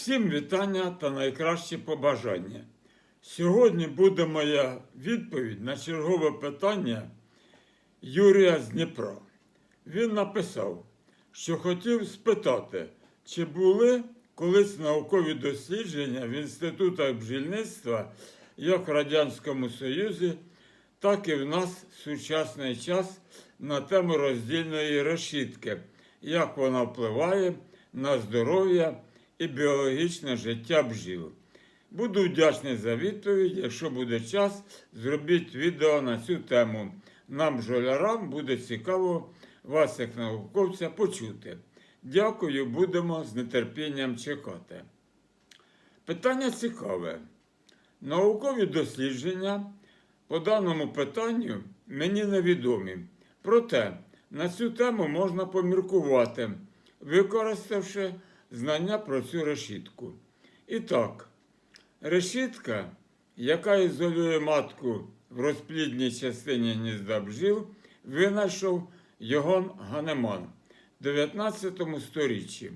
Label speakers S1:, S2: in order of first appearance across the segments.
S1: Всім вітання та найкращі побажання. Сьогодні буде моя відповідь на чергове питання Юрія з Дніпра. Він написав, що хотів спитати, чи були колись наукові дослідження в інститутах бджільництва як в Радянському Союзі, так і в нас сучасний час на тему роздільної решітки, як вона впливає на здоров'я і біологічне життя бджіл. Буду вдячний за відповідь. Якщо буде час, зробіть відео на цю тему. Нам, бджолярам, буде цікаво вас, як науковця, почути. Дякую, будемо з нетерпінням чекати. Питання цікаве. Наукові дослідження по даному питанню мені невідомі. Проте на цю тему можна поміркувати, використавши знання про цю решітку. І так, решітка, яка ізолює матку в розплідній частині гнізда бджіл, винайшов Йоган Ганеман в 19 сторіччі.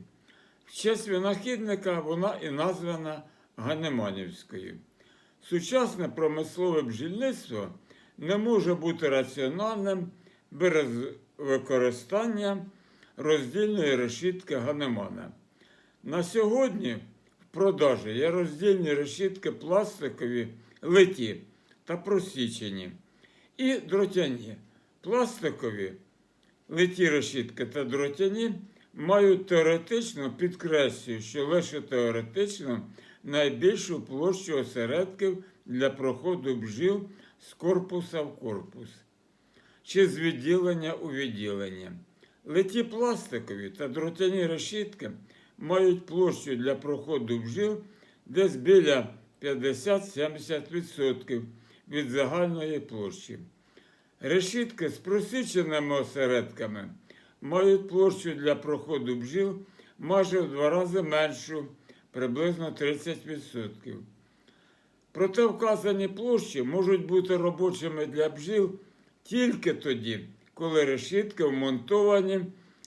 S1: В честь винахідника вона і названа Ганеманівською. Сучасне промислове бджільництво не може бути раціональним без використання роздільної решітки Ганемана. На сьогодні в продажі є роздільні решітки пластикові литі та просічені і дротяні. Пластикові литі решітки та дротяні мають теоретично, підкреслюю, що лише теоретично найбільшу площу осередків для проходу бджіл з корпуса в корпус чи з відділення у відділення. Литі пластикові та дротяні решітки мають площу для проходу бджіл десь біля 50-70% від загальної площі. Решітки з просіченими осередками мають площу для проходу бджіл майже в два рази меншу, приблизно 30%. Проте вказані площі можуть бути робочими для бджіл тільки тоді, коли решітки вмонтовані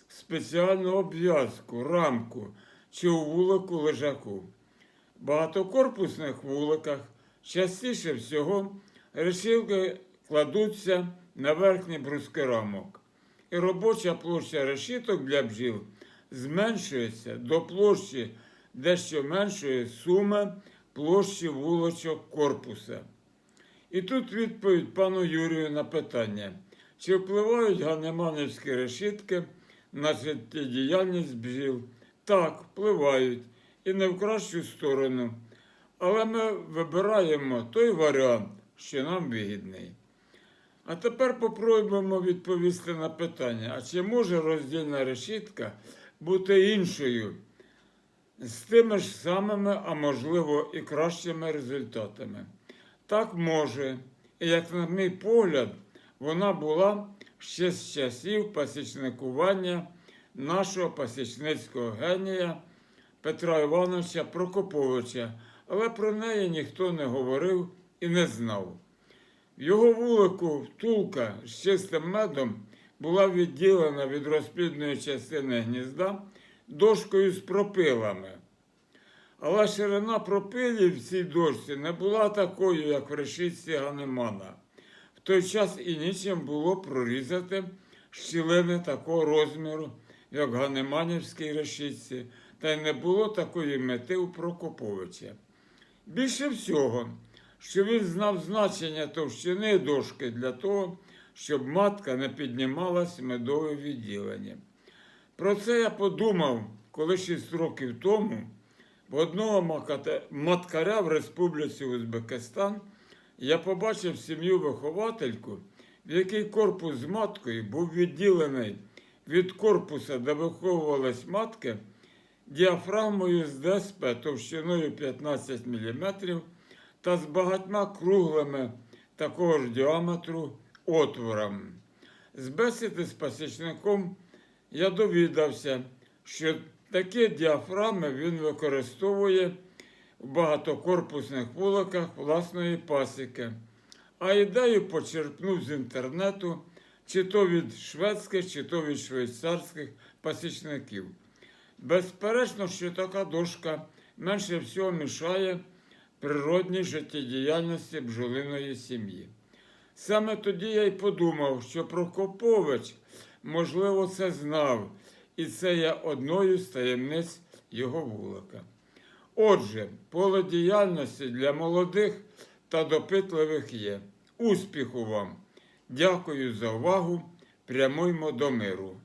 S1: в спеціальну обв'язку, рамку чи у вулику лежаку. В багатокорпусних вуликах частіше всього решітки кладуться на верхні бруски рамок, і робоча площа решіток для бджіл зменшується до площі дещо меншої суми площі вулочок корпуса. І тут відповідь пану Юрію на питання, чи впливають ганеманівські решітки на життєдіяльність бджіл? Так, впливають і не в кращу сторону. Але ми вибираємо той варіант, що нам вигідний. А тепер попробуємо відповісти на питання, а чи може роздільна решітка бути іншою з тими ж самими, а можливо і кращими результатами? Так може, і як на мій погляд, вона була ще з часів пасічникування нашого пасічницького генія Петра Івановича Прокоповича, але про неї ніхто не говорив і не знав. В його вулику втулка з чистим медом була відділена від розплідної частини гнізда дошкою з пропилами. Але ширина пропилів в цій дошці не була такою, як в решітці Ганемана. В той час і нічим було прорізати щілини такого розміру, як Ганеманівській решітці, та й не було такої мети у Прокоповича. Більше всього, що він знав значення товщини дошки для того, щоб матка не піднімалась медове відділення. Про це я подумав, коли 6 років тому в одного маткаря в Республіці Узбекистан я побачив сім'ю виховательку, в якій корпус з маткою був відділений від корпуса, де виховувались матки, діафрагмою з ДСП товщиною 15 мм та з багатьма круглими такого ж діаметру отворами. З бесіди з пасічником я довідався, що такі діафрами він використовує в багатокорпусних вуликах власної пасіки, а ідею почерпнув з інтернету, чи то від шведських, чи то від швейцарських пасічників. Безперечно, що така дошка менше всього мішає природній життєдіяльності бджолиної сім'ї. Саме тоді я й подумав, що Прокопович, можливо, це знав, і це є одною з таємниць його вулика. Отже, поле діяльності для молодих та допитливих є. Успіху вам! Дякую за увагу. Прямуймо до миру.